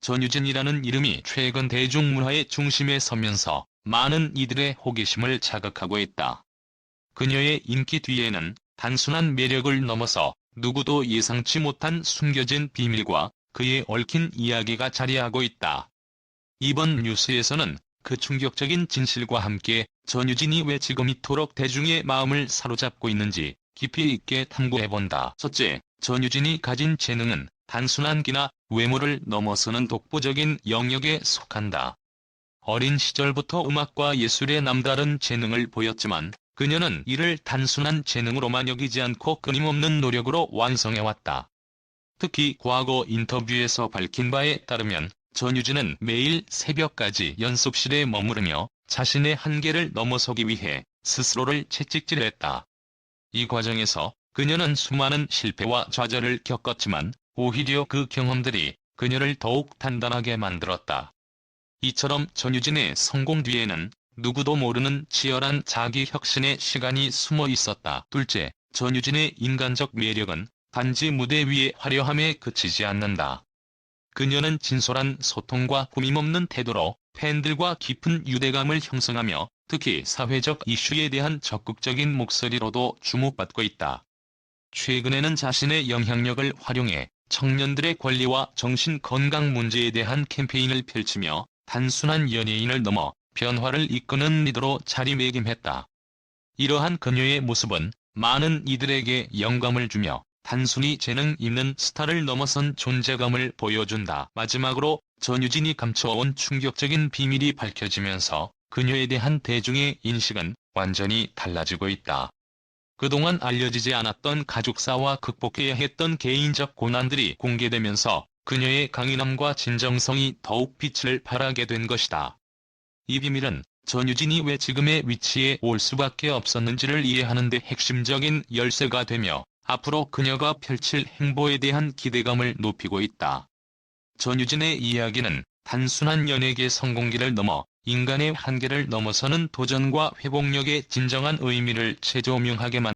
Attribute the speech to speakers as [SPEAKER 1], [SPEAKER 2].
[SPEAKER 1] 전유진이라는 이름이 최근 대중문화의 중심에 서면서 많은 이들의 호기심을 자극하고 있다. 그녀의 인기 뒤에는 단순한 매력을 넘어서 누구도 예상치 못한 숨겨진 비밀과 그의 얽힌 이야기가 자리하고 있다. 이번 뉴스에서는 그 충격적인 진실과 함께 전유진이 왜 지금 이토록 대중의 마음을 사로잡고 있는지 깊이 있게 탐구해본다. 첫째, 전유진이 가진 재능은 단순한 기나 외모를 넘어서는 독보적인 영역에 속한다. 어린 시절부터 음악과 예술에 남다른 재능을 보였지만 그녀는 이를 단순한 재능으로만 여기지 않고 끊임없는 노력으로 완성해왔다. 특히 과거 인터뷰에서 밝힌 바에 따르면 전유진은 매일 새벽까지 연습실에 머무르며 자신의 한계를 넘어서기 위해 스스로를 채찍질했다. 이 과정에서 그녀는 수많은 실패와 좌절을 겪었지만 오히려 그 경험들이 그녀를 더욱 단단하게 만들었다. 이처럼 전유진의 성공 뒤에는 누구도 모르는 치열한 자기 혁신의 시간이 숨어 있었다. 둘째, 전유진의 인간적 매력은 단지 무대 위의 화려함에 그치지 않는다. 그녀는 진솔한 소통과 꾸밈없는 태도로 팬들과 깊은 유대감을 형성하며 특히 사회적 이슈에 대한 적극적인 목소리로도 주목받고 있다. 최근에는 자신의 영향력을 활용해 청년들의 권리와 정신 건강 문제에 대한 캠페인을 펼치며 단순한 연예인을 넘어 변화를 이끄는 리더로 자리매김했다. 이러한 그녀의 모습은 많은 이들에게 영감을 주며 단순히 재능 있는 스타를 넘어선 존재감을 보여준다. 마지막으로 전유진이 감춰온 충격적인 비밀이 밝혀지면서 그녀에 대한 대중의 인식은 완전히 달라지고 있다. 그동안 알려지지 않았던 가족사와 극복해야 했던 개인적 고난들이 공개되면서 그녀의 강인함과 진정성이 더욱 빛을 발하게 된 것이다. 이 비밀은 전유진이 왜 지금의 위치에 올 수밖에 없었는지를 이해하는 데 핵심적인 열쇠가 되며 앞으로 그녀가 펼칠 행보에 대한 기대감을 높이고 있다. 전유진의 이야기는 단순한 연예계 성공기를 넘어 인간의 한계를 넘어서는 도전과 회복력의 진정한 의미를 재조명하게 만